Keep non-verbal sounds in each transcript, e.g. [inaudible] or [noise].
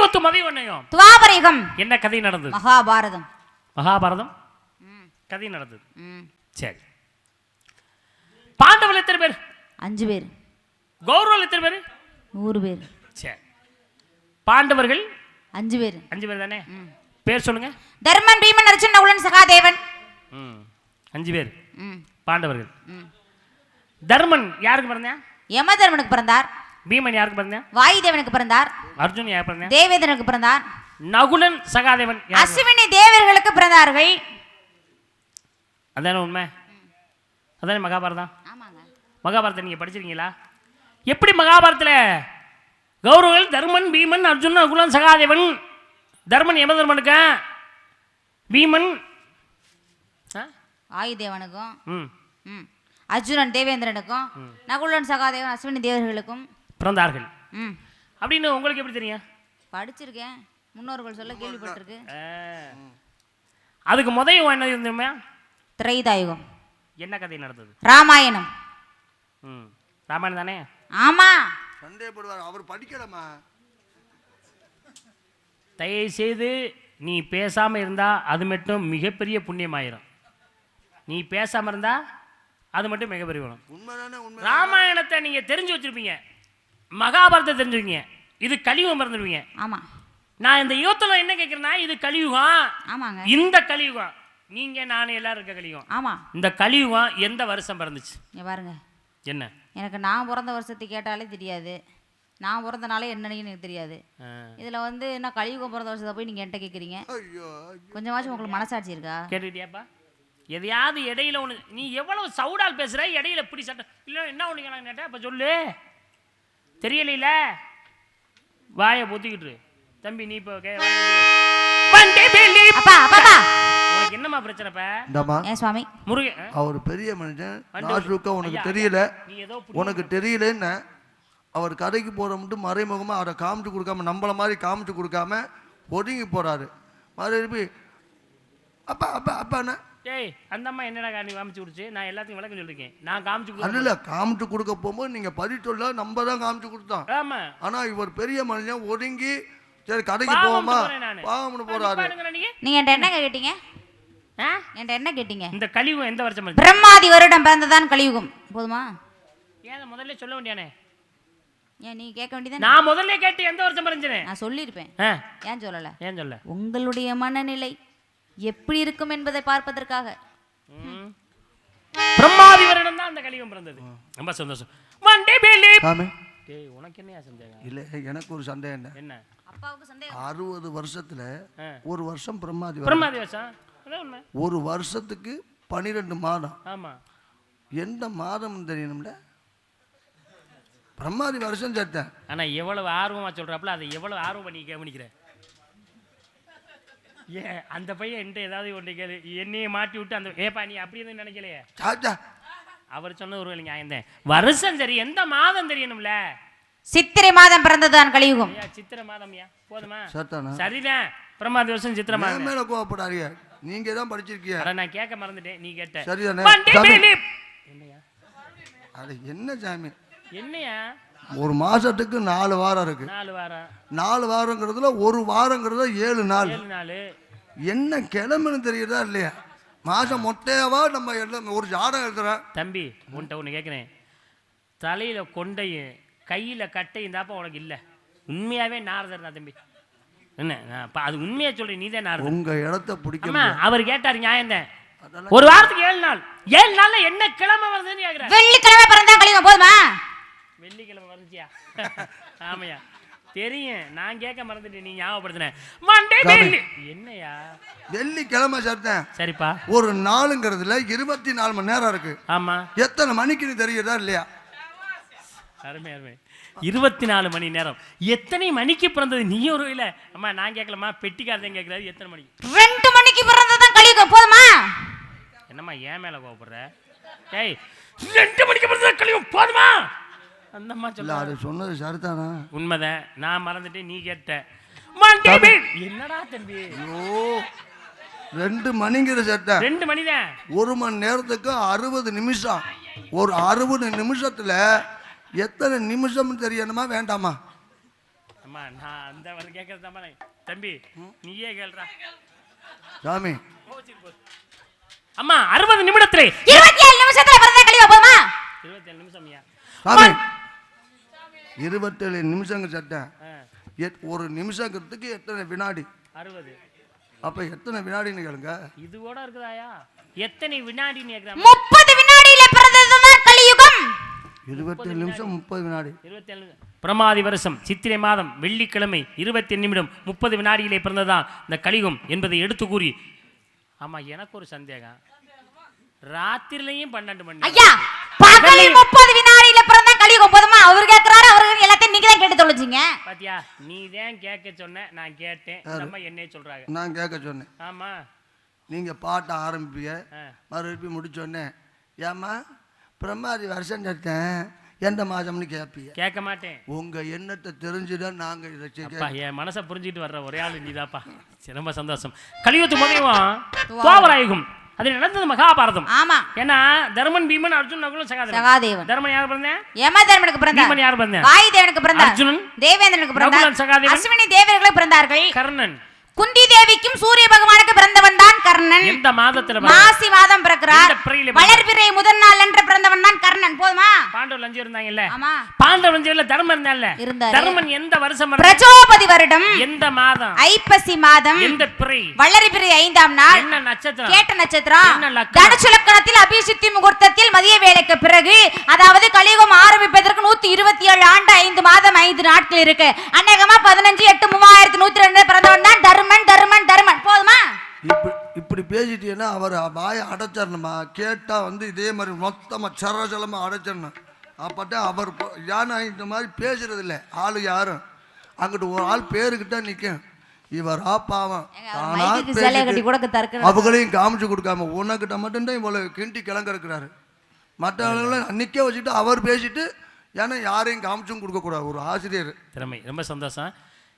கலியுகத்து மதிவண்ணையும் துவாபரயுகம் என்ன கதை நடந்தது? மகாபாரதம். மகாபாரதம்? கதை நடந்தது. சரி. பாண்டவர்கள் எத்தனை பேர்? அஞ்சு பேர். கௌரவர்கள் எத்தனை பேர்? நூறு பேர். சரி. பாண்டவர்கள்? அஞ்சு பேர். அஞ்சு பேர் தானே. பேர் சொல்லுங்க. தர்மன் பீமன் அர்ஜுன் நகுலன் சகாதேவன். அஞ்சு பேர். பாண்டவர்கள். தர்மன் யாருக்கு பிறந்தேன் யமதர்மனுக்கு பிறந்தார். பீமன் யாருக்கு பிறந்தேன் வாயுதேவனுக்கு பிறந்தார். அர்ஜுன் யாருக்கு பிறந்தேன் தேவேந்திரனுக்கு பிறந்தார். நகுலன் சகாதேவன் அஸ்வினி தேவர்களுக்கு பிறந்தார்கள். அதானே உண்மை? அதானே மகாபாரதம்? ஆமாங்க. மகாபாரதம் நீங்கள் படிச்சிருக்கீங்களா? எப்படி மகாபாரத்தில் கௌரவர்கள் தர்மன் பீமன் அர்ஜுன் நகுலன் சகாதேவன் தர்மன் யமதர்மனுக்கு பீமன். ஆ? வாயுதேவனுக்கும் ம். ம். அர்ஜுனன் தேவேந்திரனுக்கும் நகுலன் சகாதேவன் அஸ்வினி தேவர்களுக்கும் பிறந்தார்கள். ம். அப்படின்னு உங்களுக்கு எப்படி தெரியும்? படிச்சிருக்கேன். முன்னோர்கள் சொல்ல கேள்விப்பட்டிருக்கு. அதுக்கு முதல் என்ன இருந்தோமே திரைதாயுகம். என்ன கதை நடந்தது? ராமாயணம். ம். ராமாயணம் தானே? ஆமா. சந்தேகப்படுவார் அவர் படிக்கலமா தயவு செய்து நீ பேசாமல் இருந்தால் அது மட்டும் மிகப்பெரிய புண்ணியமாயிரும். நீ பேசாமல் இருந்தா அது மட்டும் மிகப்பெரிய குணம் உண்மைதானே உண்மை ராமாயணத்தை நீங்கள் தெரிஞ்சு வச்சிருப்பீங்க. மகாபாரதத்தை தெரிஞ்சுருவீங்க இது கலியுகம் மறந்துடுவீங்க. ஆமா. நான் இந்த யுகத்தில் என்ன கேட்குறேன்னா இது கலியுகம். ஆமாங்க. இந்த கலியுகம். நீங்கள் நான் எல்லாரும் இருக்க கலியுகம். ஆமா. இந்த கலியுகம் எந்த வருஷம் பிறந்துச்சு? இங்க பாருங்க. என்ன? எனக்கு நான் பிறந்த வருஷத்தை கேட்டாலே தெரியாது. நான் பிறந்த நாளே என்னன்னு எனக்கு தெரியாது. இதுல வந்து என்ன கலியுகம் பிறந்த வருஷத்தை போய் நீங்க என்கிட்ட கேக்குறீங்க? ஐயோ கொஞ்சமாச்சும் உங்களுக்கு மனசாட்சி இருக்கா? கேட்டுக்கிட்டியாப்பா? எதையாவது இடையில ஒன்று நீ எவ்வளவு சவுடால் பேசுற இடையில இப்படி சட்டம் இல்லை என்ன ஒன்று நான் கேட்டேன் அப்போ சொல்லு. தெரியலைல? வாயை பொத்திக்கிட்டு தம்பி நீ இப்போ உனக்கு என்னம்மா பிரச்சனைப்ப இந்தம்மா. ஏன் சுவாமி. முருகன்? அவர் பெரிய மனுஷன். உனக்கு தெரியல. நீ ஏதோ உனக்கு தெரியலன்னு அவர் கடைக்கு போகிற மட்டும் மறைமுகமா அவரை காமிச்சு கொடுக்காம நம்மள மாதிரி காமிச்சு கொடுக்காம ஒதுங்கி போறாரு. மறுபடி அப்பா அப்பா அப்பாண்ணா. டேய் அந்த அம்மா என்னடா காரணி காமிச்சு கொடுச்சு நான் எல்லாத்தையும் விளக்கம் சொல்லிருக்கேன். நான் காமிச்சு அது கொடுத்து இல்லை காமிச்சு கொடுக்க போகும்போது நீங்கள் பதி சொல்ல நம்ம தான் காமிச்சு கொடுத்தோம் ஆமா. ஆனா இவர் பெரிய மனுஷன் ஒதுங்கி சரி கடைக்கு பாவம்னு போவோமா? போறேன் நானு. பாவம்னு போறாரு. நீங்க. நீங்க என்கிட்ட என்ன கேட்டீங்க? ஆ? என்கிட்ட என்ன கேட்டீங்க? இந்த கலியுகம் எந்த வருஷம் பிறந்துச்சு? பிரம்மாதி வருடம் பிறந்ததான் கலியுகம் போதுமா? ஏன் முதல்ல சொல்ல வேண்டியானே ஏன் நீ கேட்க வேண்டியதானே? நான் முதல்ல கேட்டு எந்த வருஷம் பிறந்துச்சுனே நான் சொல்லியிருப்பேன். ஆ. ஏன் சொல்லல? ஏன் சொல்ல உங்களுடைய மனநிலை எப்படி இருக்கும் என்பதை பார்ப்பதற்காக. ம். பிரம்மாதி வருடம் தான் அந்த கலியுகம் பிறந்தது. ரொம்ப சந்தோஷம். டேய் உனக்கு என்னையா சந்தேகம்? இல்லை எனக்கு ஒரு சந்தேகம் என்ன? என்ன? அப்பாவுக்கு சந்தேகம். அறுபது வருஷத்துல. ஒரு வருஷம் பிரம்மாதி. பிரம்மாதி வருஷம்? ஒரு வருஷத்துக்கு பன்னிரெண்டு மாதம். ஆமா. எந்த மாதம் தெரியணும்ல பிரம்மாதி வருஷம் சேர்த்தேன். ஆனா எவ்வளவு ஆர்வமா சொல்றாப்புல அதை எவ்வளவு ஆர்வம் பண்ணி கவனிக்கிற? ஏன் அந்த பையன் என்கிட்ட ஏதாவது ஒன்று கேளு. என்னைய மாட்டி விட்டு அந்த ஏப்பா நீ அப்படி எதுவும் நினைக்கலையே? சாச்சா. அவர் சொன்ன ஒரு நியாயம் வருஷம் சரி எந்த மாதம் தெரியணும்ல? சித்திரை மாதம் பிறந்ததுதான் கலியுகம். ஐயா சித்திரை மாதம்யா? போதுமா? சரிதான் பிரமாதி வருஷம் சித்திரை மாதம். மேல கோவப்படாதீங்க. நீங்க தான் படிச்சிருக்கீங்க. நான் கேட்க மறந்துட்டேன் நீ கேட்ட. சரிதானே. என்னையா அது என்ன சாமி? என்னையா? ஒரு மாசத்துக்கு நாலு வாரம் இருக்கு. நாலு வாரம். நாலு வாரங்கிறதுல ஒரு வாரங்கிறதுல ஏழு நாள். ஏழு நாள். என்ன கிழமைன்னு தெரியுதா இல்லையா? மாசம் மொட்டையாவா நம்ம எல்லாம் ஒரு ஜாதகம் எழுதுறேன். தம்பி உன்கிட்ட ஒன்று கேட்குறேன் தலையில் கொண்டையும் கையில் கட்டையும் தாப்பா உனக்கு இல்லை. உண்மையாகவே நாரதர் தான் தம்பி. என்ன? நான் அது உண்மையாக சொல்கிறேன் நீ தான் நாரதர். உங்க இடத்த பிடிக்க ஆமா அவர் கேட்டார் நியாயம் தான். ஒரு வாரத்துக்கு ஏழு நாள். ஏழு நாள்ல என்ன கிழமை வருதுன்னு கேட்குறேன் வெள்ளிக்கிழமை பிறந்தான் கலியுகம் போதுமா? வெள்ளிக்கிழமை வந்துச்சியா [laughs] ஆமையா. தெரியும். நான் கேட்க மறந்துட்டேன். நீ ஞாபகப்படுத்தின. மண்டே வெள்ளி. என்னையா? வெள்ளிக்கிழமை சேர்த்தேன் சரிப்பா. ஒரு நாளுங்கிறதுல இருபத்தி நாலு மணி நேரம் இருக்கு. ஆமா. எத்தனை மணிக்குன்னு தெரியுதா இல்லையா? அருமை அருமை. இருபத்தி நாலு மணி நேரம். எத்தனை மணிக்கு பிறந்தது நீ ஒரு இல்லை அம்மா நான் கேட்கலம்மா. பெட்டிக்காரன் கேட்குறாரு. எத்தனை மணிக்கு? ரெண்டு மணிக்கு பிறந்ததுதான் கலியுகம். போதுமா? என்னம்மா ஏன் மேலே கோவப்படுற? ஏய் ரெண்டு மணிக்கு பிறந்தது கழியும் போதுமா? அந்த அம்மா இல்ல சொல்ல அது சொன்னது சரிதானா? உண்மைதான். நான் மறந்துட்டு நீ கேட்ட. வெள்ளி. என்னடா தம்பி? ஐயோ ரெண்டு மணிங்கிற சேர்த்தேன் ரெண்டு மணிதான். ஒரு மணி நேரத்துக்கு அறுபது நிமிஷம். ஒரு அறுபது நிமிஷத்துல எத்தனை நிமிஷம்னு தெரியணுமா வேண்டாமா? அம்மா நான் அந்த வந்து கேட்கறதாம்மா தம்பி நீயே கேள்றா சாமி. அம்மா அறுபது நிமிடத்திலே. இருபத்தி ஏழு நிமிஷத்துல பிறந்த கழிவா போதுமா? இருபத்தேழு நிமிஷம் ஐயா. சாமி. இருபத்தேழு நிமிஷங்க சட்டை. ஒரு நிமிஷங்கிறதுக்கு எத்தனை வினாடி? அறுபது. அப்போ எத்தனை வினாடின்னு கேளுங்க. இது கூட இருக்குதாயா? எத்தனை வினாடின்னு கேட்குறாங்க முப்பது வினாடியில பிறந்ததுதான் கலியுகம். இருபத்தேழு நிமிஷம் முப்பது வினாடி. இருபத்தேழு. பிரமாதி வருஷம் சித்திரை மாதம் வெள்ளிக்கிழமை இருபத்தி நிமிடம் முப்பது வினாடியிலே பிறந்ததான் இந்த கலியுகம் என்பதை எடுத்து கூறி. ஆமா எனக்கு ஒரு சந்தேகம். ராத்திரிலையும் பன்னெண்டு மணி ஐயா! பகலில் முப்பது வினாடியில பிறந்தா போதுமா அவர் கேட்கிறாரு அவருக்கு எல்லாத்தையும் நீங்க தான் கேட்டு தொலைச்சிங்க. பாத்தியா நீ தான் கேட்க சொன்ன நான் கேட்டேன். இந்த அம்மா என்னைய சொல்றாங்க. நான் கேட்க சொன்னேன். ஆமா. நீங்கள் பாட்ட ஆரம்பிப்பீங்க. மறுபடியும் முடிச்சோடனே ஏம்மா பிரம்மாதி வருஷம் சட்டேன் எந்த மாதம்னு கேட்பீங்க கேட்க மாட்டேன். உங்கள் எண்ணத்தை தெரிஞ்சுதான் நாங்கள் இதை என் மனசை புரிஞ்சுக்கிட்டு வர்ற ஒரே ஆளு நீதாப்பா. ரொம்ப சந்தோஷம். கலியுகத்து முதலியும் துவாபராயுகம். அது நடந்தது மகாபாரதம். ஆமா. ஏன்னா தர்மன் பீமன் அர்ஜுன் நகுலும் சகாதேவன். சகாதேவன். தர்மன் யார் பிறந்தேன் யமதர்மனுக்கு பிறந்தார்? பீமன் யார் பிறந்தேன் வாயு தேவனுக்கு பிறந்தார். அர்ஜுனன். தேவேந்திரனுக்கு நகுலன் சகாதேவன். அஸ்வினி தேவர்களுக்கு பிறந்தார்கள். கர்ணன். குந்தி தேவிக்கும் சூரிய பகவானுக்கு பிறந்தவன் தான் கர்ணன். எந்த மாதத்துல? மாசி மாதம் பிறக்கிறார்? வளர்பிறை முதல் நாள் என்று பிறந்தவன் தான் கர்ணன். போதுமா? பாண்டவர் அஞ்சு இருந்தாங்கல்ல? ஆமா. பாண்டவர் அஞ்சு இல்ல தர்மன் இருந்தான்ல இருந்தாரு. தர்மன் எந்த வருஷம்? பிரஜோபதி வருடம். எந்த மாதம்? ஐப்பசி மாதம். எந்த பிறை? வளர்பிறை ஐந்தாம் நாள். என்ன நட்சத்திரம்? கேட்ட நட்சத்திரம்? தனுசு லக்கணத்தில் அபிஷித்தி முகூர்த்தத்தில் மதிய வேலைக்கு பிறகு அதாவது கலியுகம் ஆரம்பிப்பதற்கு நூத்தி இருபத்தி ஏழு ஆண்டு ஐந்து மாதம் ஐந்து நாட்கள் இருக்கு. அநேகமா பதினஞ்சு எட்டு மூவாயிரத்தி நூத்தி ரெண்டு பிறந்தவன் தான் தர்மன் தர்மன் தர்மன். போதுமா? இப்படி இப்படி பேசிட்டீங்கன்னா அவர் வாயை அடைச்சிடணுமா? கேட்டால் வந்து இதே மாதிரி மொத்தமாக சரசலமாக அடைச்சிடணும். அப்பட்டா அவர் யானை இந்த மாதிரி பேசுறது இல்லை ஆள் யாரும் அங்கிட்டு ஒரு ஆள் பேருக்கிட்ட நிற்கும் இவரா பாவம். அவங்களையும் காமிச்சு கொடுக்காம உனக்கிட்ட மட்டும்தான் இவ்வளோ கிண்டி கிளங்க இருக்கிறாரு. மற்ற ஆளுங்களை அன்னைக்கே வச்சுட்டு அவர் பேசிட்டு ஏன்னா யாரையும் காமிச்சும் கொடுக்கக்கூடாது. ஒரு ஆசிரியர். திறமை. ரொம்ப சந்தோஷம்.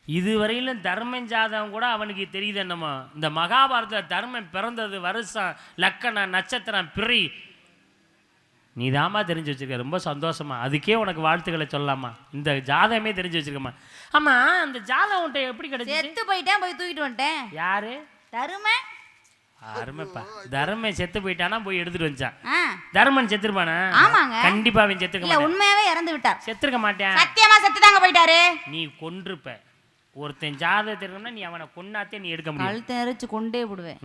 இதுவரையிலும் தர்மன் ஜாதகம் கூட அவனுக்கு தெரியுது என்னமோ. இந்த மகாபாரதத்தில் தர்மன் பிறந்தது வருஷம் லக்கணம் நட்சத்திரம் பிறை நீ தாமா தெரிஞ்சு வச்சிருக்க ரொம்ப சந்தோஷமா. அதுக்கே உனக்கு வாழ்த்துக்களை சொல்லலாமா? இந்த ஜாதகமே தெரிஞ்சு வச்சிருக்கமா ஆமா அந்த ஜாதகம் உன்ட்ட எப்படி கிடைச்சது செத்து போயிட்டேன் போய் தூக்கிட்டு வந்துட்டேன். யாரு? தருமை? அருமைப்பா. தர்மன் செத்து போயிட்டானா போய் எடுத்துட்டு வச்சான் ஆ. தர்மன் செத்துருப்பானா? ஆமாங்க. கண்டிப்பா அவன் மாட்டான். உண்மையாவே இறந்து விட்டார் செத்துருக்க மாட்டான் சத்தியமா செத்து தாங்க போயிட்டாரு. நீ கொன்றுப்ப. ஒருத்தன் ஜாதகம் தெரியும்னா நீ அவனை கொன்னாத்தே நீ எடுக்க முடியும். கழுத்து நெரிச்சு கொண்டே விடுவேன்.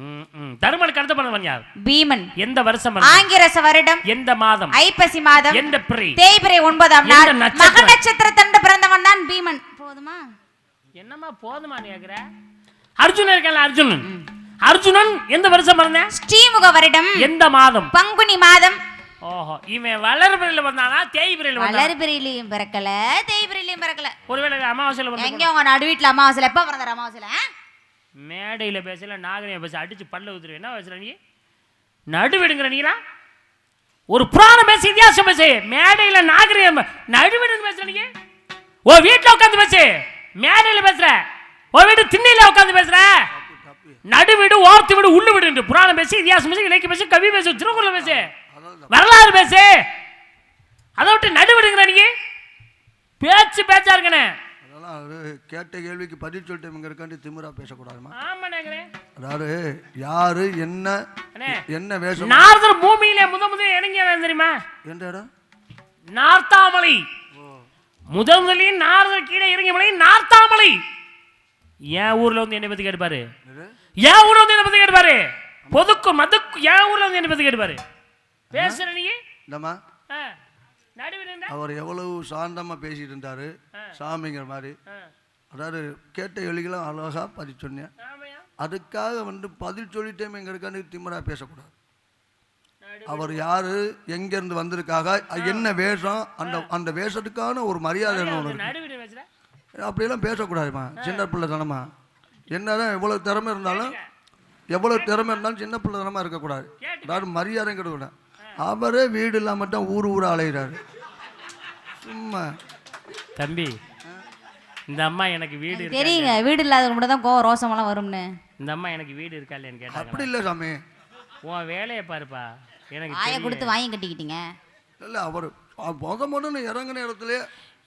தருமனுக்கு அடுத்த பிறந்தவன் யார்? பீமன். எந்த வருஷம்? ஆங்கிரச வருடம் எந்த மாதம்? ஐப்பசி மாதம். எந்த பிறை? தேய்பிரை ஒன்பதாம் நாள்? மக நட்சத்திரத்தன்று பிறந்தவன் தான் பீமன். போதுமா? என்னம்மா போதுமா நீ கேக்குற? அர்ஜுனன் இருக்கான்ல அர்ஜுனன். அர்ஜுனன் எந்த வருஷம் பிறந்தேன்? ஸ்ரீமுக வருடம் எந்த மாதம்? பங்குனி மாதம். ஓஹோ. இவன் வளர்பிறையில வந்தானா தேய்பிறையில வந்தானா வளர்பிரையிலையும் பிறக்கல தேய்பிரையிலையும் பிறக்கல. ஒருவேளை அமாவாசையில வந்து எங்க உங்க நடு வீட்டுல அமாவாசையில? எப்ப பிறந்தார் அமாவாசையில? மேடையில பேசல நாகரிகம் பேச அடிச்சு பல்ல ஊத்துருவேன். என்ன பேசுற நீ? நடுவிடுங்கிற நீங்களா ஒரு புராணம் பேச இதிகாசம் பேசு. மேடையில நாகரிகம் நடுவிடுன்னு பேசுற நீங்க ஓ வீட்டுல உட்காந்து பேசு. மேடையில பேசுற. ஓ வீட்டு திண்ணையில உட்காந்து பேசுற. நடுவீடு ஓர்த்து வீடு உள்ளு வீடு புராணம் பேசி இதிகாசம் பேசி இலக்கிய பேசி கவி பேசு திருக்குறள் பேசு. வரலாறு பேசு. அதை விட்டு நடுவிடுங்கிற நீங்க பேச்சு பேச்சா இருக்கனே. அதெல்லாம் கேட்ட கேள்விக்கு பதில் சொல்லிட்டு இவங்க இருக்காண்டி திமிரா பேசக்கூடாதுமா? அதாவது யாரு என்ன. என்ன வேஷம்? நாரதர் பூமியில முத முதல் இறங்கியவன் தெரியுமா? எந்த இடம்? நார்த்தாமலை. முதல் முதலில் நாரதர் கீழே இறங்கிய மலை நார்த்தாமலை. என் ஊர்ல வந்து என்னை பத்தி கேட்பாரு என் ஊர்ல வந்து என்னை பத்தி கேட்பாரு பொதுக்கு மதுக்கு என் ஊர்ல வந்து என்னை பத்தி கேட்பாரு பேசுற நீ இந்தம்மா? அவர் எவ்வளவு சாந்தமாக பேசிட்டு இருந்தாரு சாமிங்கிற மாதிரி. அதாவது கேட்ட கேள்விகளும் அழகா பதில் சொன்னேன்? அதுக்காக வந்து பதில் சொல்லிட்டேமே இங்கே இருக்கான்னு திமிரா பேசக்கூடாது. அவர் யாரு எங்கேருந்து வந்திருக்காக என்ன வேஷம் அந்த அந்த வேஷத்துக்கான ஒரு மரியாதை ஒன்று அப்படியெல்லாம் பேசக்கூடாதுமா சின்ன பிள்ளை தானம்மா என்னதான் எவ்வளோ திறமை இருந்தாலும் எவ்வளோ திறமை இருந்தாலும் சின்ன பிள்ளை தானமா இருக்கக்கூடாது அதாவது மரியாதை கிடைக்கூடாது அவரே வீடு இல்லாம தான் ஊர் ஊரா அலைகிறாரு சும்மா. தம்பி இந்த அம்மா எனக்கு வீடு இருக்கா தெரியுங்க வீடு இல்லாதவங்க மட்டும் தான் கோவம் ரோசமெல்லாம் வரும்னு. இந்த அம்மா எனக்கு வீடு இருக்கா இல்லையான்னு கேட்டாங்க. அப்படி இல்லை சாமி. உன் வேலையை பாருப்பா. எனக்கு தெரியும். கொடுத்து வாங்கி கட்டிக்கிட்டீங்க. இல்லை அவர் முத முதன்னு இறங்கின இடத்துல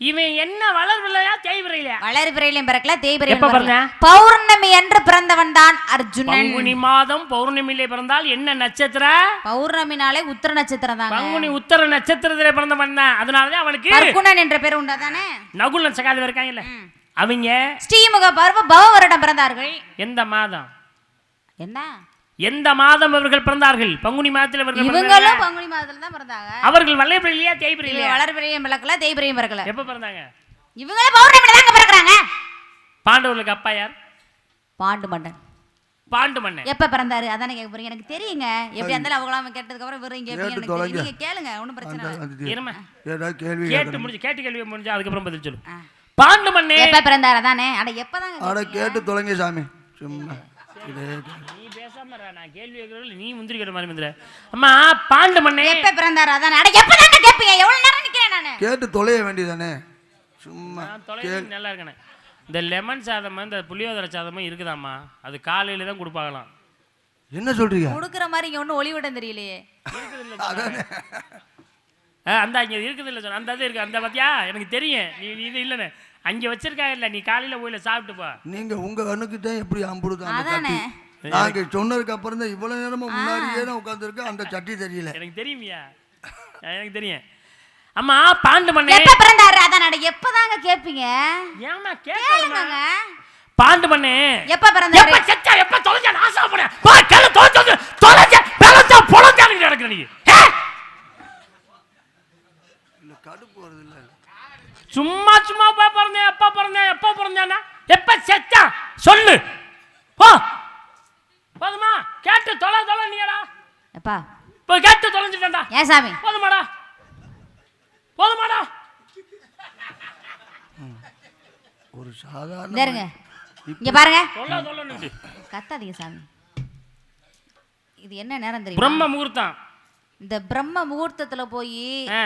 இவன் என்ன வளர்வில்லையா தேய்விரையில வளர்பிறையிலும் பிறக்கல தேய்பிரையிலும் எப்ப பிறக்கல. பிறந்த? பௌர்ணமி என்று பிறந்தவன் தான் அர்ஜுனன். பங்குனி மாதம் பௌர்ணமியிலே பிறந்தால் என்ன நட்சத்திரம் பௌர்ணமி நாளே உத்திர நட்சத்திரம் தாங்க. பங்குனி உத்தர நட்சத்திரத்திலே பிறந்தவன் தான். அதனாலதான் அவனுக்கு பர்குணன் என்ற பேர் உண்டாதானே? நகுலன் சகாதேவன் இருக்காங்கல்ல. அவங்க ஸ்ரீமுக பருவ பவ வருடம் பிறந்தார்கள். எந்த மாதம்? என்ன? எந்த மாதம் அவர்கள் பிறந்தார்கள்? பங்குனி மாதத்தில் அவர்கள் பிறந்தார்கள். இவங்களும் பங்குனி மாதத்துல தான் பிறந்தாங்க. அவர்கள் வல்லையபிரையிலையா தேய்பிரையிலையா வளர்பிறையும் பிறக்கல தேய்பிரையும் பிறக்கல. எப்ப பிறந்தாங்க? இவங்களே பௌர்ணமியில தாங்க பிறக்குறாங்க. பாண்டவர்களுக்கு அப்பா யார்? பாண்டு மன்னன். பாண்டு மன்னன். எப்ப பிறந்தாரு? அதானே கேட்க போறீங்க. எனக்கு தெரியுங்க. எப்படி இருந்தாலும் அவங்களாம் கேட்டதுக்கு அப்புறம் இங்க கேட்டு எனக்கு. தெரியும். நீங்க கேளுங்க. ஒண்ணும் பிரச்சனை இல்லை. அந்த இருமா ஏதாவது கேள்வி கேட்டு கேட்கணும் முடிஞ்சு கேட்டு கேள்வி முடிஞ்சு அதுக்கப்புறம் பதில் சொல்லு. பாண்டு மண்ணே எப்ப பிறந்தாரு? அதானே. அட எப்பதாங்க அட கேட்டு தொலைங்க சாமி. சும்மா. நீ பேசாம நான் கேள்வி கேட்கறதுல நீ முந்திரிக்கிற மாதிரி முந்திர. அம்மா பாண்டு மண்ணே. எப்ப பிறந்தாரு அதானே? அட கேப்பீங்க? எவ்வளவு நேரம் நிக்கிறேன் நானு? கேட்டு தொலைய வேண்டியதானே? சும்மா நான் தொலைவில் நல்லா இருக்கேனே. இந்த லெமன் சாதமும் இந்த புளியோதரை சாதமும் இருக்குதாம்மா. அது காலையில தான் கொடுப்பாங்களாம். என்ன சொல்றீங்க? கொடுக்குற மாதிரி இங்க ஒண்ணும் ஒளிவிடம் தெரியலையே. ஆ, அந்த அங்கே இருக்குது இல்லை சொன்ன. அந்த இது இருக்கு அந்த பார்த்தியா எனக்கு தெரியும். நீ இது இல்லைன்னு அங்கே வச்சிருக்கா இல்லை நீ காலையில் போயில சாப்பிட்டு போ. நீங்க உங்க கண்ணுக்கு தான் எப்படி அம்புடுது நாங்க சொன்னதுக்கு அப்புறம் தான் இவ்வளவு நேரமா முன்னாடியே தான் உட்காந்துருக்கு அந்த சட்டி தெரியல. எனக்கு தெரியுமியா? எனக்கு தெரியும். அம்மா பாண்டு மண்ணே. எப்ப பிறந்தாரு? அதானே அட எப்பதாங்க கேப்பீங்க? ஏமா கேளுங்க. பாண்டு மண்ணே. எப்ப பிறந்தாரு? எப்ப செத்தா எப்ப தொலைஞ்சா? நாசமா போன பா கேளு தொலைஞ்சா தொலைஞ்சா பொழஞ்சான்னு நடக்கிற நீ. ஏ? இல்ல கடுப்பு வருது இல்ல சும்மா சும்மா போய் பிறந்தேன் எப்ப பிறந்தேன் எப்ப பிறந்தானா எப்ப செத்தா? சொல்லு. போ. போதுமா? கேட்டு தொலை தொலை நீடா எப்பா? போய் கேட்டு தொலைஞ்சிட்டா ஏன் சாமி? போதுமாடா. போதுமாடா. ஒரு சாதாரண இருங்க. இங்க பாருங்க. தொல்ல தொல்ல கத்தாதீங்க சாமி. இது என்ன நேரம் தெரியுமா? பிரம்ம முகூர்த்தம். இந்த பிரம்ம முகூர்த்தத்துல போய் ஆ,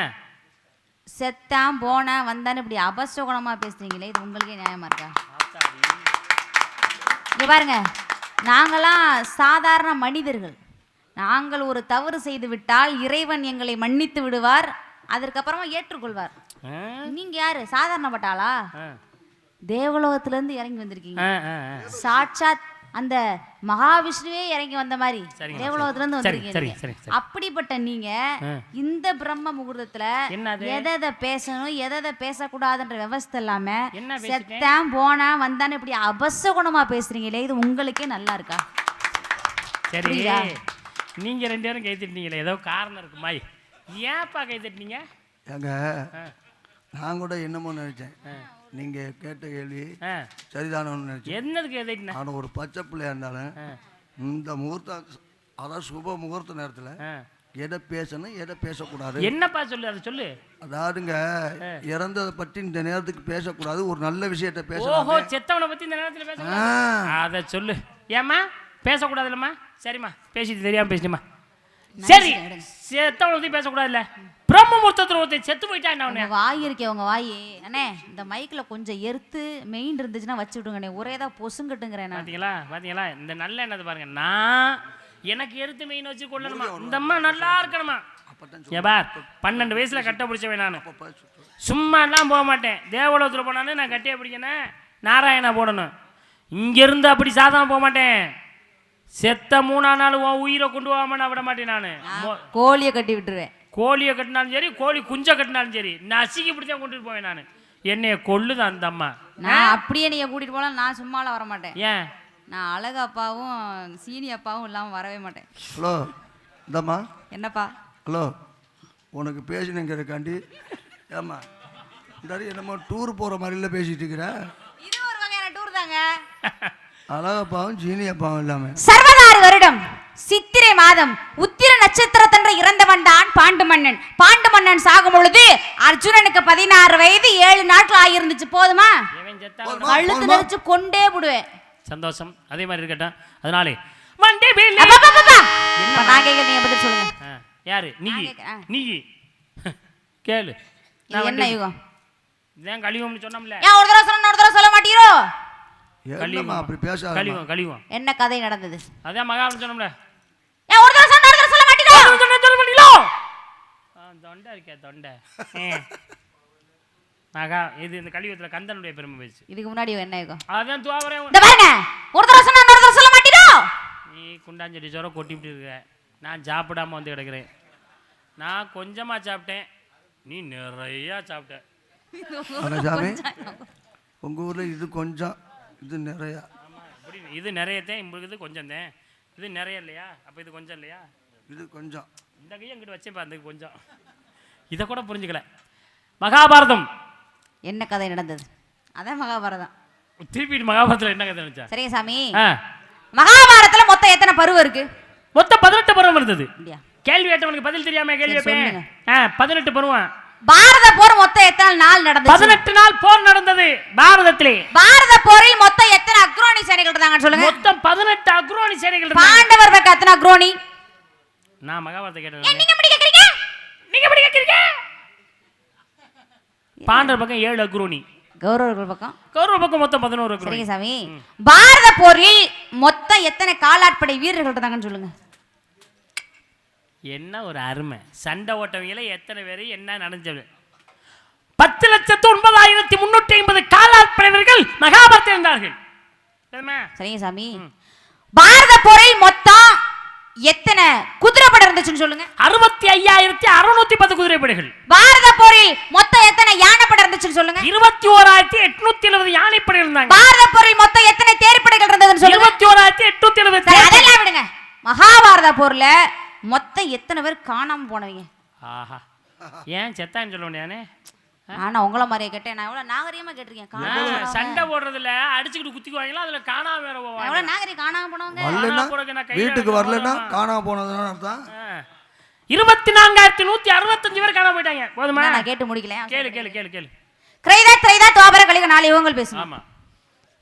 செத்தான் போனா வந்தான்னு இப்படி அபசகுணமா பேசுறீங்களே இது உங்களுக்கே நியாயமா இருக்கா? இங்க பாருங்க நாங்களாம் சாதாரண மனிதர்கள். நாங்கள் ஒரு தவறு செய்து விட்டால் இறைவன் எங்களை மன்னித்து விடுவார் அதற்கப்புறமா ஏற்றுக்கொள்வார். நீங்க யாரு? சாதாரணப்பட்ட ஆளா ஆ, தேவலோகத்துல இருந்து இறங்கி வந்திருக்கீங்க. சாட்சாத் அந்த மகாவிஷ்ணுவே இறங்கி வந்த மாதிரி சரிங்க, தேவலோகத்துல இருந்து சரி, வந்திருக்கீங்க நீங்க. அப்படிப்பட்ட நீங்க. இந்த பிரம்ம முகூர்த்தத்துல? எதை எதை பேசணும் எதை எதை பேசக்கூடாதுன்ற விவஸ்தை இல்லாம? செத்தான் போனா வந்தான்னு இப்படி அபசகுணமா பேசுறீங்களே இது உங்களுக்கே நல்லா இருக்கா சரி? நீங்க ரெண்டு பேரும் கை தட்டினீங்களே ஏதோ காரணம் இருக்கு மாய் ஏன்ப்பா கை தட்டினீங்க ஏங்க ஆ, நான் கூட என்னமோ நினைச்சேன் நீங்க கேட்ட கேள்வி ஆ. சரிதானு நினைச்சேன் என்னதுக்கு கை தட்டின நான் ஒரு பச்சை பிள்ளையா இருந்தாலும் இந்த முகூர்த்தம் அதாவது சுப முகூர்த்த நேரத்துல. எதை பேசணும் எதை பேசக்கூடாது? என்னப்பா சொல்லு அதை சொல்லு. அதாவதுங்க இறந்ததை பற்றி இந்த நேரத்துக்கு பேசக்கூடாது ஒரு நல்ல விஷயத்த பேசலாம் ஓஹோ செத்தவனை பத்தி இந்த நேரத்துல பேச. அதை சொல்லு. ஏம்மா? பேசக்கூடாது இல்லம்மா சரிம்மா பேசிட்டு தெரியாம பேசிட்டுமா? சரி செத்தவனை பத்தி பேசக்கூடாதுல்ல? பிரம்ம முகூர்த்தத்தில் ஒருத்தன் செத்து போயிட்டா என்ன வாய் இருக்கே உங்க வாய். அண்ணே இந்த மைக்ல கொஞ்சம் எர்த்து மெயின் இருந்துச்சுன்னா வச்சு விடுங்கண்ணே ஒரே தான் பொசுங்கட்டுங்கிறேன் நான். பாத்தீங்களா? பாத்தீங்களா? இந்த நல்ல என்னது பாருங்க. நான் எனக்கு எருத்து மீன் வச்சு கொள்ளணுமா? இந்த அம்மா நல்லா இருக்கணுமா? அப்பதான் ஏ பார் பன்னெண்டு வயசுல கட்ட பிடிச்சவன் நான். சும்மாலாம் போக மாட்டேன். தேவலோகத்தில் போனாலும் நான் கட்டியே பிடிக்கணும் நாராயணா போடணும். இங்கேருந்து அப்படி சாதம் போக மாட்டேன். செத்த மூணா நாள் உன் உயிரை கொண்டு போகாம நான் விட மாட்டேன் நான். கோழியை கட்டி விட்டுருவேன். கோழியை கட்டினாலும் சரி கோழி குஞ்சை கட்டினாலும் சரி நசுக்கி பிடிச்சா கொண்டுட்டு போவேன் நான். என்னைய கொல்லுது அந்த அம்மா. நான் அப்படியே நீங்க கூட்டிட்டு போலாம் நான் சும்மாலாம் வர மாட்டேன் ஏன்? நான் அழகு அப்பாவும் சீனி அப்பாவும் இல்லாம வரவே மாட்டேன். ஹலோ இந்தம்மா. என்னப்பா? ஹலோ உனக்கு பேசினுங்கிறக்காண்டி ஏம்மா இந்த என்னமோ டூர் போகிற மாதிரில பேசிட்டு இருக்கிற இது ஒரு வகையான டூர் தாங்க. அழகப்பாவும் ஜீனி அப்பாவும் இல்லாமல் சர்வதாரி வருடம் சித்திரை மாதம் உத்திர நட்சத்திரத்தன்று இறந்தவன் தான் பாண்டு மன்னன். பாண்டு மன்னன் சாகும் பொழுது அர்ஜுனனுக்கு பதினாறு வயது ஏழு நாட்கள் ஆகியிருந்துச்சு போதுமா? கழுத்து நெரிச்சு கொண்டே விடுவேன். சந்தோஷம். அதே மாதிரி இருக்கட்டும். அதனாலே வண்டி பில்லி. அப்பப்பப்பப்பா. இப்ப நான் கேட்க நீங்க பதில் சொல்லுங்க. ஆ, யாரு? நீ. கேளு. என்ன யுகம்? இதான் கழிவும்னு சொன்னோம்ல? ஏன் ஒரு தடவை சொன்ன ஒரு தடவை சொல்ல மாட்டீரோ? என்னம்மா அப்படி பேசாத என்ன கதை நடந்தது? அதான் மகாபலி சொன்னோம்ல ஏன் ஒரு தடவை சொன்ன ஒரு தடவை சொல்ல மாட்டீரோ சொன்ன சொல்ல மாட்டீங்களோ ஆ, தொண்டை இருக்கே தொண்டை. மகா இது இந்த கலியுகத்தில் கந்தனுடைய பெருமை பேச்சு இதுக்கு முன்னாடி என்ன இருக்கும் அதான் துவாவரே இந்த பாருங்க ஒரு தடவை சொன்னா இன்னொரு தடவை சொல்ல மாட்டீரோ? நீ குண்டாஞ்செடி சோற கொட்டிவிட்டு இருக்க. நான் சாப்பிடாம வந்து கிடக்குறேன். நான் கொஞ்சமாக சாப்பிட்டேன். நீ நிறையா சாப்பிட்ட. கணசாமி உங்கள் ஊரில் இது கொஞ்சம் இது நிறையா. இது நிறையத்தேன் இது கொஞ்சம் தான் இது நிறைய இல்லையா? அப்போ இது கொஞ்சம் இல்லையா? இது கொஞ்சம். இந்த கையை இங்கிட்டு வச்சேன் அந்த கொஞ்சம். இதை கூட புரிஞ்சுக்கல. மகாபாரதம். என்ன கதை நடந்தது? அதான் மகாபாரதம். திருப்பி மகாபாரதத்தில் என்ன கதை நினச்சா சரிங்க சாமி. மகாபாரதத்துல மொத்தம் எத்தனை பருவம் இருக்கு? மொத்தம் பதினெட்டு பருவம் இருந்தது. கேள்வி கேட்டவனுக்கு பதில் தெரியாம கேள்வி பதினெட்டு பருவம். பாரத போர் மொத்தம் எத்தனை நாள் நடந்தது பதினெட்டு நாள் போர் நடந்தது பாரதத்திலே. பாரத போரில் மொத்தம் எத்தனை அக்ரோனி சேனைகள் இருந்தாங்கன்னு சொல்லுங்க. மொத்தம் பதினெட்டு அக்ரோனி சேனைகள். பாண்டவர் பக்கம் எத்தனை அக்ரோனி? நான் மகாபாரத்தை ஏன் கேட்டேன் நீங்க எப்படி கேக்குறீங்க? நீங்க எப்படி கேட்கறீங்க பாண்டவர் பக்கம் ஏழு அக்ரோனி. கௌரவர்கள் பக்கம்? கௌரவ பக்கம் மொத்தம் பதினோரு சரிங்க சாமி. பாரத போரில் மொத்தம் எத்தனை காலாட்படை வீரர்கள் இருந்தாங்கன்னு சொல்லுங்க. என்ன ஒரு அருமை. சண்டை ஓட்டவங்கள எத்தனை பேர் என்ன நடந்தது? பத்து லட்சத்து ஒன்பதாயிரத்தி முன்னூற்றி ஐம்பது காலாட்படைவர்கள் மகாபாரத்தில் இருந்தார்கள்? சரிங்க சாமி. பாரத போரில் மொத்தம் எத்தனை குதிரைப்படை இருந்துச்சுன்னு சொல்லுங்க. அறுபத்தி ஐயாயிரத்தி அறுநூத்தி பத்து குதிரைப்படைகள் பாரத போரில் மொத்தம் எத்தனை யானைப்படை இருந்துச்சுன்னு சொல்லுங்க. இருபத்தி ஓராயிரத்தி எட்நூத்தி எழுபது யானைப்படை இருந்தாங்க. பாரத போரில் மொத்தம் எத்தனை தேர்ப்படைகள் இருந்ததுன்னு சொல்லுங்க. இருபத்தி ஓராயிரத்தி எட்நூத்தி எழுபது அதெல்லாம் விடுங்க. மகாபாரத போர்ல மொத்தம் எத்தனை பேர் காணாம போனவங்க? ஆஹா. ஏன் செத்தான்னு சொல்ல முடியானே ஆனா உங்கள மாதிரியே கேட்டேன். நான் எவ்வளவு நாகரிகமா கேட்டிருக்கேன். சண்டை போடுறதுல அடிச்சுக்கிட்டு குத்திக்குவாங்களா அதுல காணாம வேற போவாங்க எவ்வளவு நாகரிகம் காணாம போனவங்க? வீட்டுக்கு வரலன்னா? காணாம போனதுன்னு அர்த்தம். இருபத்தி நான்காயிரத்தி நூத்தி அறுபத்தஞ்சு பேர் காணாம போயிட்டாங்க. போதுமா? என்ன, நான் கேட்டு முடிக்கல. கேளு கேளு கேளு கேளு. கிரைதா திரைதா துவாபர கலிக நாலு யுகங்கள் பேசணும் ஆமா.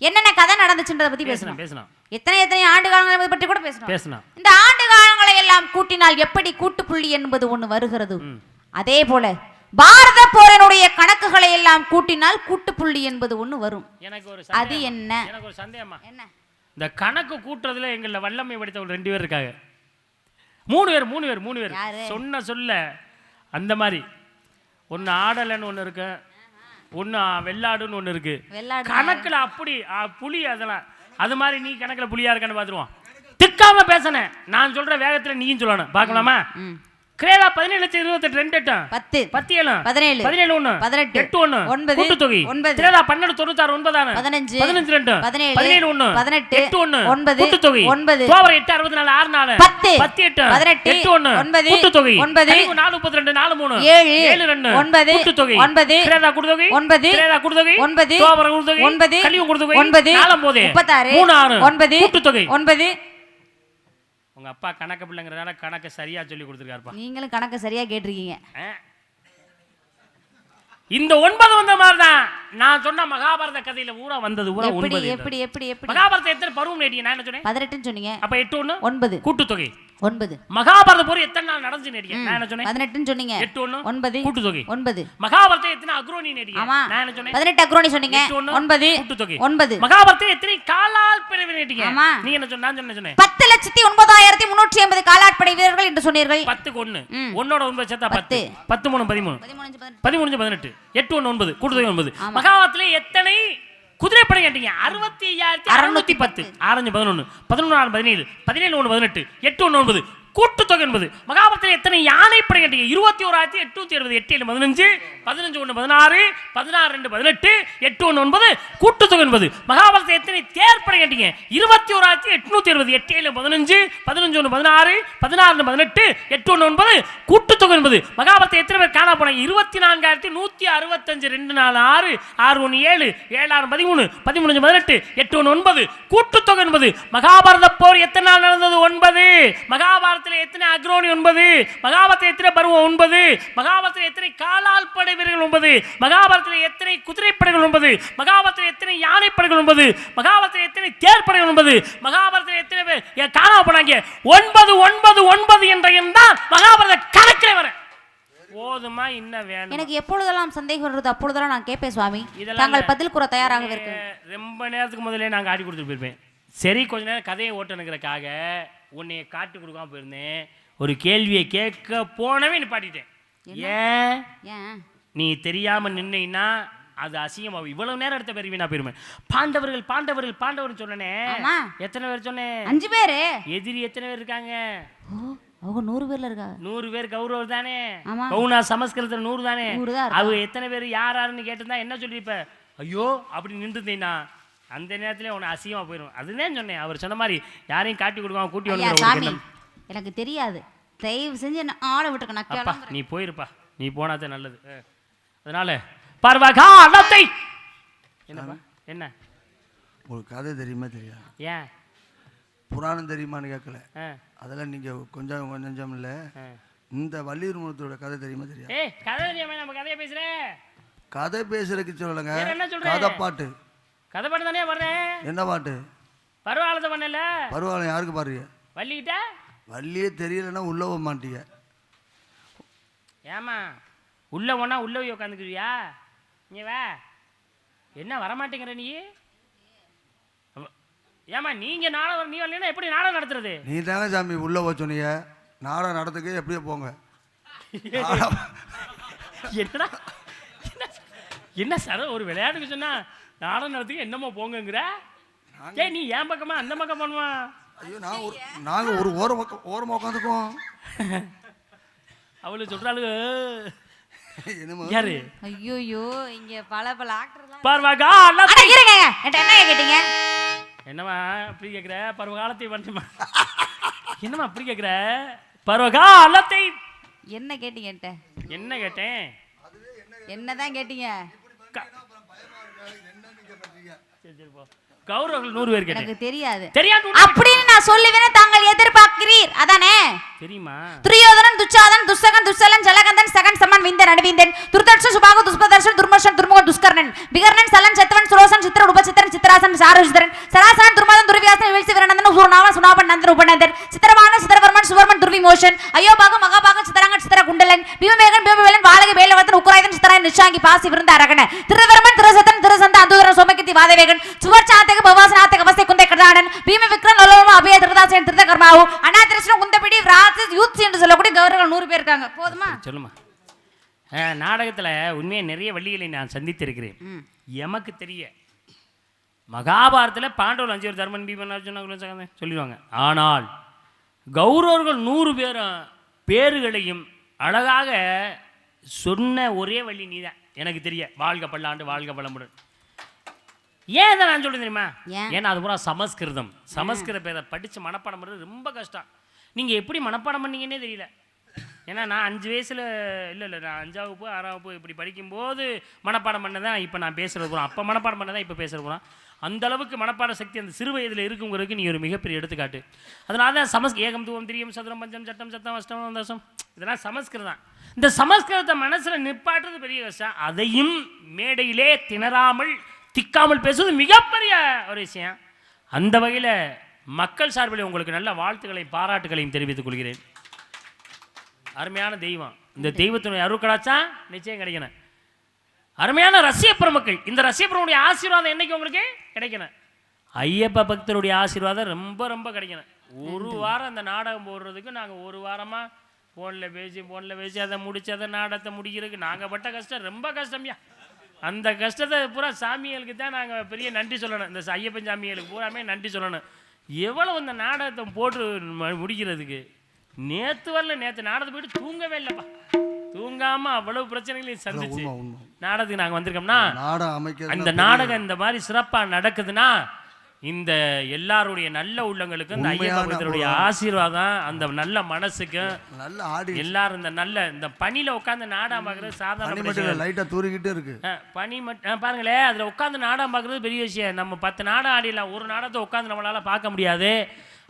என்னென்ன கதை நடந்துச்சுன்றத பத்தி பேசணும் பேசணும் எத்தனை எத்தனை ஆண்டு காலங்களை பற்றி கூட பேசணும் பேசணும் இந்த ஆண்டு காலங்களை எல்லாம் கூட்டினால் எப்படி கூட்டுப்புள்ளி என்பது ஒண்ணு வருகிறது. அதே போல பாரத போரனுடைய கணக்குகளை எல்லாம் கூட்டினால் கூட்டுப்புள்ளி என்பது ஒண்ணு வரும். எனக்கு ஒரு அது சந்தேகம். என்ன? எனக்கு ஒரு சந்தேகமா? என்ன? இந்த கணக்கு கூட்டுறதுல எங்கள வல்லமை படித்தவங்க ரெண்டு பேர் இருக்காங்க. மூணு பேர் மூணு பேர் மூணு பேர். யாரு? சொன்ன சொல்ல அந்த மாதிரி. ஒன்று ஆடலைன்னு ஒன்று இருக்கு. ஒன்று வெள்ளாடுன்னு ஒன்று இருக்கு. வெள்ளாடு கணக்குல அப்படி ஆ, புலி அதெல்லாம். அது மாதிரி நீ கணக்குல புலியா இருக்கான்னு பார்த்துருவோம். திக்காம பேசணேன் நான் சொல்ற வேகத்துல நீயும் சொல்லணும். பார்க்கலாமா? ம். கிரேதா பதினேழு லட்சம் இருபத்தெட்டு ரெண்டு எட்டும் பத்து பத்து ஏழு பதினேழு பதினேழு ஒண்ணு பதினெட்டு எட்டு ஒண்ணு ஒன்பது கூட்டுத்தொகை ஒன்பது பன்னெண்டு தொண்ணூத்தாறு ஒன்பதான? பதினஞ்சு பதினஞ்சு ரெண்டு பதினேழு பதினேழு ஒண்ணு பதினெட்டு எட்டு ஒண்ணு ஒன்பது கூட்டுத்தொகை ஒன்பது எட்டு அறுபத்தி நாலு ஆறு நாலு பத்து பத்து எட்டு பதினெட்டு எட்டு ஒண்ணு ஒன்பது கூட்டுத்தொகை ஒன்பது கழிவு நாலு முப்பத்தி ரெண்டு நாலு மூணு ஏழு ஏழு ரெண்டு ஒன்பது கூட்டுத்தொகை ஒன்பது திரேதா கூட்டுத்தொகை ஒன்பது கூட்டுத்தொகை ஒன்பது தோவரம் கூட்டுத்தொகை ஒன்பது கழிவு கூட்டுத்தொகை ஒன்பது முப்பத்தாறு மூணு ஆறு ஒன்பது கூட்டுத்தொகை ஒன்பது உங்க அப்பா கணக்கு பிள்ளைங்கிறதால கணக்கு சரியா சொல்லி கொடுத்துருக்காருப்பா. நீங்களும் கணக்கு சரியா கேட்டிருக்கீங்க. இந்த ஒன்பது வந்த மாதிரி தான் நான் சொன்ன மகாபாரத கதையில ஊரா வந்தது ஊரா ஒன்பது எப்படி எப்படி எப்படி? மகாபாரதம் எத்தனை பருவம் நேடிங்க நான் என்ன சொன்னேன்? பதினெட்டுன்னு சொன்னீங்க. அப்ப எட்டு ஒண்ணு? ஒன்பது. கூட்டுத்தொகை. ஒன்பது. மகாபாரத போர் எத்தனை நாள் நடந்து நேடிங்க நான் என்ன சொன்னேன்? பதினெட்டுன்னு சொன்னீங்க. எட்டு ஒண்ணு? ஒன்பது. கூட்டுத்தொகை. ஒன்பது. மகாபாரதம் எத்தனை அக்ரோனி நேடிங்க ஆமா. நான் என்ன சொன்னேன்? பதினெட்டு அக்ரோனி சொன்னீங்க. ஒன்பது. கூட்டுத்தொகை. ஒன்பது. மகாபாரதம் எத்தனை காலால் பிறவி நேடிங்க ஆமா. நீங்க என்ன சொன்ன? நான் சொன்ன சொன்னேன்? பத்து. லட்சத்தி ஒன்பதாயிரத்தி முன்னூற்றி ஐம்பது காலாட்படை வீரர்கள் என்று சொன்னீர்கள். பத்துக்கு ஒண்ணு. ம். ஒன்னோட ஒன்பது சேர்த்தா பத்து. பத்து. மூணு பதிமூணு. பதிமூணு பதினெட்டு. எட்டு ஒன்று ஒன்பது. கூட்டுதொகை ஒன்பது. மகாபாரத்திலே எத்தனை குதிரைப்படை கேட்டீங்க? அறுபத்தி ஐயாயிரத்தி அறுநூத்தி பத்து. ஆரஞ்சு பதினொன்று பதினொன்று ஆறு பதினேழு. பதினேழு ஒன்று பதினெட்டு. எட்டு ஒன்று ஒன்பது. கூட்டுத்தொகை என்பது. மகாபாரத்தில் எத்தனை யானைப்படை கேட்டீங்க இருபத்தி ஓராயிரத்தி எட்நூத்தி எழுபது எட்டு ஏழு பதினஞ்சு பதினஞ்சு ஒன்று பதினாறு பதினாறு ரெண்டு பதினெட்டு எட்டு ஒன்று ஒன்பது கூட்டுத்தொகை என்பது. மகாபாரத்தில் எத்தனை தேர்ப்படை கேட்டீங்க இருபத்தி ஓராயிரத்தி எட்நூத்தி எழுபது எட்டு ஏழு பதினஞ்சு பதினஞ்சு ஒன்று பதினாறு பதினாறு ரெண்டு பதினெட்டு எட்டு ஒன்று ஒன்பது கூட்டுத்தொகை என்பது. மகாபாரத்தை எத்தனை பேர் காண போனாங்க? இருபத்தி நான்காயிரத்தி நூற்றி அறுபத்தஞ்சு ரெண்டு நாலு ஆறு ஆறு ஒன்று ஏழு ஏழாயிரம் பதிமூணு பதிமூணு பதினெட்டு எட்டு ஒன்று ஒன்பது கூட்டுத்தொகை என்பது. மகாபாரத போர் எத்தனை நாள் நடந்தது? ஒன்பது. மகாபாரதத்தில் எத்தனை அக்ரோனி ஒன்பது? மகாபாரதத்தில் எத்தனை பருவம் ஒன்பது? மகாபாரதத்தில் எத்தனை காலால் படை வீரர்கள் ஒன்பது? மகாபாரதத்தில் எத்தனை குதிரைப்படைகள் ஒன்பது? மகாபாரதத்தில் எத்தனை யானைப்படைகள் ஒன்பது? மகாபாரதத்தில் எத்தனை தேர்ப்படைகள் ஒன்பது? மகாபாரதத்தில் எத்தனை பேர்? காணாம போனாங்க. ஒன்பது ஒன்பது ஒன்பது என்ற எண் தான் மகாபாரத கணக்கில் வர போதுமா இன்னும் வேணும்? எனக்கு எப்பொழுதெல்லாம் சந்தேகம் வருது அப்பொழுதெல்லாம் நான் கேட்பேன் சுவாமி. தாங்கள் பதில் கூற தயாராக இருக்கு ரொம்ப நேரத்துக்கு முதல்ல நாங்கள் ஆடி கொடுத்துட்டு போயிருப்பேன். சரி கொஞ்ச நேரம் கதையை ஓட்டணுங்கிறக்காக உன்னைய காட்டி கொடுக்காம போயிருந்தேன். ஒரு கேள்வியை கேட்க போனவே நிப்பாட்டிட்டேன். ஏன்? ஏன்? நீ தெரியாம நின்னீன்னா அது அசிங்கமா இவ்வளவு நேரம் எடுத்த பேர் வீணா போயிருமே. பாண்டவர்கள் பாண்டவர்கள் பாண்டவர்கள் சொன்னனே. எத்தனை பேர் சொன்னேன் அஞ்சு பேரு. எதிரி எத்தனை பேர் இருக்காங்க? அவங்க நூறு பேர்ல இருக்காங்க. நூறு பேர் கௌரவர் தானே. கவுனா சமஸ்கிருதத்துல நூறு தானே. அவங்க எத்தனை பேர் யார் யாருன்னு கேட்டிருந்தா என்ன சொல்லியிருப்ப? ஐயோ அப்படி நின்றுந்தீங்கன்னா அந்த நேரத்துல உன்னை அசிங்கமா போயிடும் அதுதான் சொன்னேன். அவர் சொன்ன மாதிரி யாரையும் காட்டி கொடுக்காம கூட்டி வந்து சாமி எனக்கு தெரியாது. தயவு செஞ்சு என்ன ஆளை கிளம்புறேன். நீ போயிருப்பா. நீ போனாதே நல்லது. அதனால பர்வகாலத்தை! என்னப்பா? என்ன? உங்களுக்கு கதை தெரியுமா தெரியாது ஏன்? புராணம் தெரியுமான்னு கேட்கல. ஆ, அதெல்லாம் நீங்கள் கொஞ்சம் கொஞ்சம் இல்லை ஆ. இந்த வள்ளியூர் முகத்தோட கதை தெரியுமா தெரியாது ஏய் கதை தெரியாம நம்ம கதையை பேசுறேன் கதை பேசுறதுக்கு சொல்ற? கதை பாட்டு கதை பாட்டு தானே வர்றேன் என்ன பாட்டு? பருவாலத்தை பண்ணல? பரவாயில்ல யாருக்கு பாருங்க வள்ளிக்கிட்ட? வள்ளியே தெரியலைன்னா உள்ள போக மாட்டீங்க. ஏமா உள்ள போனா உள்ள போய் உட்காந்துக்குவியா நீ வே. என்ன வரமாட்டேங்கிற நீ? ஏம்மா நீங்க நாடகம் நீ வரலன்னா எப்படி நாடகம் நடத்துறது? நீ தானே சாமி உள்ள போக சொன்னீங்க. நாடகம் நடத்துக்கு எப்படியோ போங்க. [laughs] என்னடா? என்ன என்ன சார் ஒரு விளையாட்டுக்கு சொன்னா நாடகம் நடத்துக்கு என்னமோ போங்கங்கிற? ஏய் நீ என் பக்கமா அந்த பக்கம் பண்ணுவா ஐயோ நான் ஒரு நாங்கள் ஒரு ஓரம் பக்கம் ஓரமாக உட்காந்துக்குவோம் அவளு என்னமோ யாரு? ஐயோயோ இங்க பல பல ஆக்டர்லாம் பார்வாக்கா அட இருங்க என்கிட்ட என்ன கேட்டீங்க? என்னம்மா அப்படி கேட்குற பருவகாலத்தை வந்துமா என்னம்மா அப்படி கேட்குற பருவகாலத்தை என்ன கேட்டீங்க என்ன கேட்டேன்? என்னதான் கேட்டீங்க. கௌரவர்கள் நூறு பேர் எனக்கு தெரியாது. தெரியாது அப்படின்னு நான் சொல்லுவேன் தாங்கள் எதிர்பார்க்கிறீர். அதானே? தெரியுமா? துரியோதனன் துச்சாதன் ஜலகந்தன் சகன் சமன் விந்தன் அனுவிந்தன் துர்தர்ஷன் சுபாகு துஷ்பதர்ஷன் துர்மர்ஷன் துஷ்கர்ணன் விகர்ணன் சலன் சத்வன் சுரோசன் சித்திர உபசித்திரன் சித்திராசன் சாரோசித்திரன் சராசனன் துர்மதன் துர்வியாசன் வில்சி வீரநந்தன் சூர்ணாவன் சுனாபன் நந்தன் உபநந்தன் சித்திரவான சித்திரவர்மன் சுவர்மன் துர்விமோஷன் அயோபாகம் மகாபாகம் சித்திர குண்டலன் பீமவேகன் பீமவேலன் வாழகை வேலவர்த்தன் உக்குராயதன் சித்தராயன் நிஷாங்கி பாசி விருந்த அரகன திருவர்மன் திருசத்தன் திருசந்த அந்தூதரன் சோமகித்தி வாதவேகன் சுவர்ச்சாத்தக பவாசனாத்தக அவஸ்தை குந்தை கடனாடன் பீம விக்ரம் அபய திருதாசன் திருத கர்மாவு அனாதிரசனம் குந்தபிடி ராஜஸ் யூத் என்று சொல்லக்கூடிய கௌரவர்கள் நூறு பேர் இருக்காங்க. போதுமா? சொல்லுமா நாடகத்துல உண்மையாக நிறைய வள்ளிகளை நான் சந்தித்திருக்கிறேன். எமக்கு தெரிய மகாபாரதத்தில் பாண்டவர் அஞ்சு பேர் தர்மன் பீமன் அர்ஜுனன் சகந்தன் சொல்லிடுவாங்க. ஆனால் கௌரவர்கள் நூறு பேரும் பேறுகளையும் அழகாக சொன்ன ஒரே வழி நீதான். எனக்கு தெரிய. வாழ்க பல்லாண்டு வாழ்க பலமுடன் ஏன் இதை நான் சொல்லுறேன் தெரியுமா? ஏன்? ஏன்னா அது பூரா சமஸ்கிருதம். சமஸ்கிருத பேரை படித்து மனப்பாடம் பண்ணுறது ரொம்ப கஷ்டம். நீங்கள் எப்படி மனப்பாடம் பண்ணீங்கன்னே தெரியல. ஏன்னா நான் அஞ்சு வயசில் இல்லை இல்லை நான் அஞ்சாவது வகுப்பு ஆறாவது இப்படி படிக்கும்போது மனப்பாடம் பண்ணதான் இப்போ நான் பேசுகிறது போகிறோம் அப்போ மனப்பாடம் பண்ணதான் இப்போ பேசுகிறது போகிறோம் அந்த அளவுக்கு மனப்பாட சக்தி அந்த சிறு வயதில் இருக்குங்கிறதுக்கு நீ ஒரு மிகப்பெரிய எடுத்துக்காட்டு. அதனால தான் சமஸ் ஏகம் தூவம் திரியம் சதுரம் பஞ்சம் சட்டம் சத்தம் அஷ்டம் தசம் இதெல்லாம் சமஸ்கிருதம் இந்த சமஸ்கிருதத்தை மனசில் நிப்பாட்டுறது பெரிய கஷ்டம். அதையும் மேடையிலே திணறாமல் திக்காமல் பேசுவது மிகப்பெரிய ஒரு விஷயம். அந்த வகையில் மக்கள் சார்பில் உங்களுக்கு நல்ல வாழ்த்துக்களையும் பாராட்டுகளையும் தெரிவித்துக் கொள்கிறேன். அருமையான தெய்வம். இந்த தெய்வத்தினுடைய அருட்கடாச்சா? நிச்சயம் கிடைக்கணும். அருமையான ரசிய பெருமக்கள் இந்த ரசிய பெருமனுடைய ஆசீர்வாதம் என்னைக்கு உங்களுக்கு? கிடைக்கணும். ஐயப்ப பக்தருடைய ஆசீர்வாதம் ரொம்ப ரொம்ப கிடைக்கணும். ஒரு வாரம் அந்த நாடகம் போடுறதுக்கு நாங்கள் ஒரு வாரமாக ஃபோனில் பேசி ஃபோனில் பேசி அதை முடிச்சு அதை நாடகத்தை முடிக்கிறதுக்கு நாங்கள் பட்ட கஷ்டம் ரொம்ப கஷ்டம்யா அந்த கஷ்டத்தை பூரா சாமிகளுக்கு தான் நாங்கள் பெரிய நன்றி சொல்லணும். இந்த ஐயப்பன் சாமிகளுக்கு பூராமே நன்றி சொல்லணும். எவ்வளவு இந்த நாடகத்தை போட்டு முடிக்கிறதுக்கு? நேற்று வரல நேற்று நாடகத்தை போயிட்டு தூங்கவே இல்லைப்பா. தூங்காமல் அவ்வளவு பிரச்சனைகளையும் சந்திச்சு நாடகத்துக்கு நாங்கள் வந்திருக்கோம்னா நாடகம் அந்த நாடகம் இந்த மாதிரி சிறப்பாக நடக்குதுன்னா இந்த எல்லாருடைய நல்ல உள்ளங்களுக்கும் இந்த ஐயப்ப உண்மையான பக்தருடைய ஆசீர்வாதம் அந்த நல்ல மனசுக்கும் நல்ல ஆடி எல்லாரும் இந்த நல்ல இந்த பனியில உட்காந்து நாடகம் பார்க்கறது சாதாரண லைட்டாக தூரிக்கிட்டே இருக்கு. பனி மட்டும் பாருங்களேன் அதில் உட்காந்து நாடகம் பார்க்குறது பெரிய விஷயம். நம்ம பத்து நாடகம் ஆடிடலாம். ஒரு நாடகத்தை உட்காந்து நம்மளால் பார்க்க முடியாது.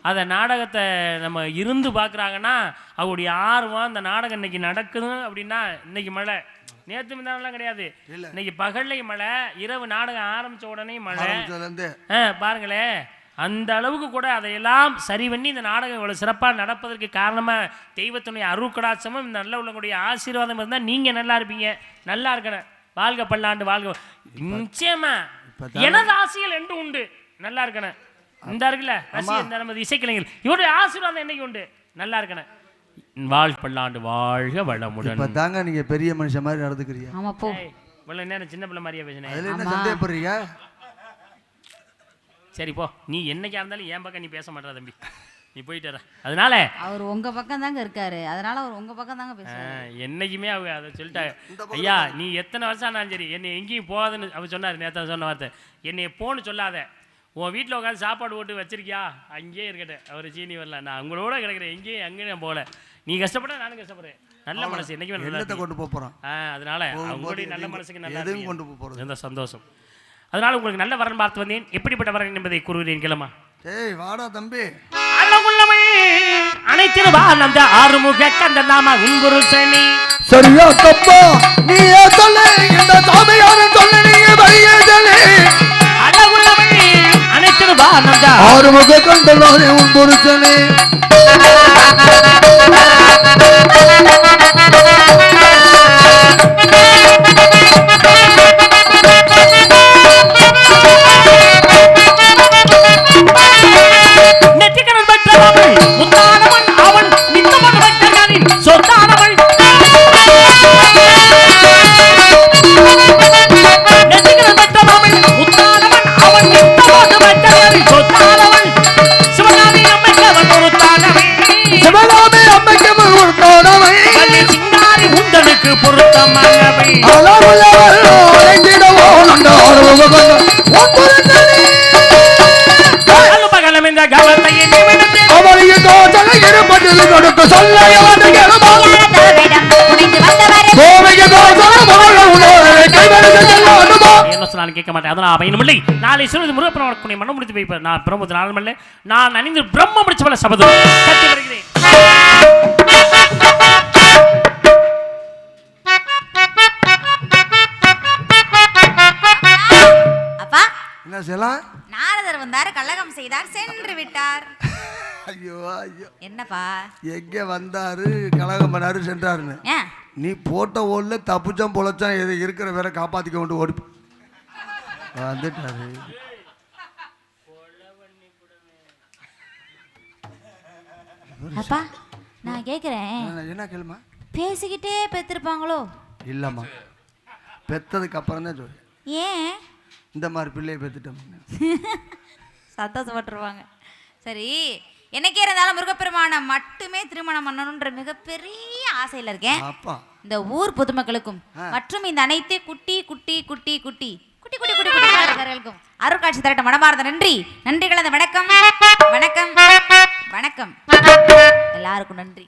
அதை நாடகத்தை நம்ம இருந்து பார்க்குறாங்கன்னா அவருடைய ஆர்வம் அந்த நாடகம் இன்னைக்கு நடக்குது அப்படின்னா இன்னைக்கு மழை. நேற்று மிந்தானெல்லாம் கிடையாது. இன்னைக்கு பகல்லையும் மழை இரவு நாடகம் ஆரம்பிச்ச உடனே மழை. ஆ பாருங்களேன் அந்த அளவுக்கு கூட அதையெல்லாம் சரி பண்ணி இந்த நாடகம் இவ்வளோ சிறப்பாக நடப்பதற்கு காரணமாக தெய்வத்தினுடைய அருட்கடாட்சமும் இந்த நல்ல உள்ளவங்களுடைய ஆசீர்வாதம் இருந்தால் நீங்கள் நல்லா இருப்பீங்க. நல்லா இருக்கணும். வாழ்க பல்லாண்டு வாழ்க. நிச்சயமா. எனது ஆசைகள் என்று உண்டு. நல்லா இருக்கணும். இந்த இருக்குல்ல? இந்த நமது இசைக்கலைஞர். இவருடைய ஆசீர்வாதம் என்னைக்கு உண்டு? நல்லா இருக்கணும். வாழ் பல்லாண்டு வாழ்க வளமுடன். இப்போ தாங்க நீங்கள் பெரிய மனுஷன் மாதிரி நடந்துக்கிறீங்க. ஆமா போ. இவ்வளோ நேரம் சின்ன பிள்ளை மாதிரியா பேசினேன் அதுல என்ன. சந்தேகப்படுறீங்க? சரி போ. நீ என்னைக்கா இருந்தாலும் என் பக்கம் நீ பேச மாட்டா தம்பி. நீ போயிட்டு வர. அதனால அவர் உங்க பக்கம் தாங்க இருக்காரு. அதனால அவர் உங்க பக்கம் தாங்க பேசுறாரு என்னைக்குமே அவங்க அதை சொல்லிட்டாங்க. ஐயா நீ எத்தனை வருஷம் ஆனாலும் சரி என்னை எங்கேயும் போகாதுன்னு அவர் சொன்னார் நேற்று சொன்ன வார்த்தை. என்னை போன்னு சொல்லாத. உன் வீட்டில் உட்காந்து சாப்பாடு போட்டு வச்சிருக்கியா? அங்கேயே இருக்கட்டும் அவர் சீனி வரல. நான் உங்களோட கிடக்குறேன். எங்கேயும் அங்கேயும் நான் போகல. நீ கஷ்டப்பட நானும் கஷ்டப்படுறேன். நல்ல மனசு. என்னைக்குமே நல்லா என்னத்தை இருப்பீங்க. கொண்டு போக போறான் ஆ அதனால அவங்களுடைய நல்ல மனசுக்கு நல்லா. கொண்டு போக போறது ரொம்ப சந்தோஷம். அதனால உங்களுக்கு நல்ல வரன் பார்த்து வந்தேன். எப்படிப்பட்ட வரன் என்பதை கூறுகிறேன் கிளமா? ஏய் வாடா தம்பி. அனைத்திருவா அந்த ஆறுமுக கந்த நாம உன்புருஷனி சரியா தப்பா நீ சொல்லு. இந்த சாமியாரும் சொல்லு நீங்க வழியே சொல்லு. அவர் முக கொண்டலோரே உன் புருஷனே நெற்றிக்கடன் பெற்ற சொன்னாலும் கேட்க மாட்டேன். அதனால் பயனுமில்லை நாளை சிறிது முருகப்பெருமானுடைய மனம் முடித்து வைப்பார் நான் பிரம்மத்து நாளமல்ல நான் அணிந்து பிரம்ம முடிச்சு பல சபதம். என்ன செய்யலாம் நாரதர் வந்தார் கள்ளகம் செய்தார் சென்று விட்டார். ஐயோ ஐயோ. என்னப்பா? எங்க வந்தாரு? கலகம் பண்ணாரு சென்றாருன்னு. நீ போட்ட ஓடல தப்புச்சான் பொழைச்சான் எது இருக்கிற வேற காப்பாத்திக்க கொண்டு ஓடி. வந்துட்டாரு. அப்பா நான் கேக்குறேன். என்ன- கேளுமா? பேசிக்கிட்டே பெத்திருப்பாங்களோ? இல்லம்மா. பெத்ததுக்கு அப்புறம் தான் சொல்லு ஏன்? இந்த மாதிரி பிள்ளையை பெத்துட்டோம். [laughs] சந்தோஷப்பட்டுருவாங்க. சரி என்னைக்கே இருந்தாலும் முருகப்பெருமானை மட்டுமே திருமணம் பண்ணணுன்ற மிகப்பெரிய ஆசையில இருக்கேன். இந்த ஊர் பொதுமக்களுக்கும் மற்றும் இந்த அனைத்து குட்டி குட்டி குட்டி குட்டி குட்டி குட்டி குட்டி குட்டி குழந்தைகளுக்கும் அருட்காட்சி தரட்ட மனமார்ந்த நன்றி. நன்றி கலந்த வணக்கம். வணக்கம். வணக்கம். எல்லாருக்கும் நன்றி.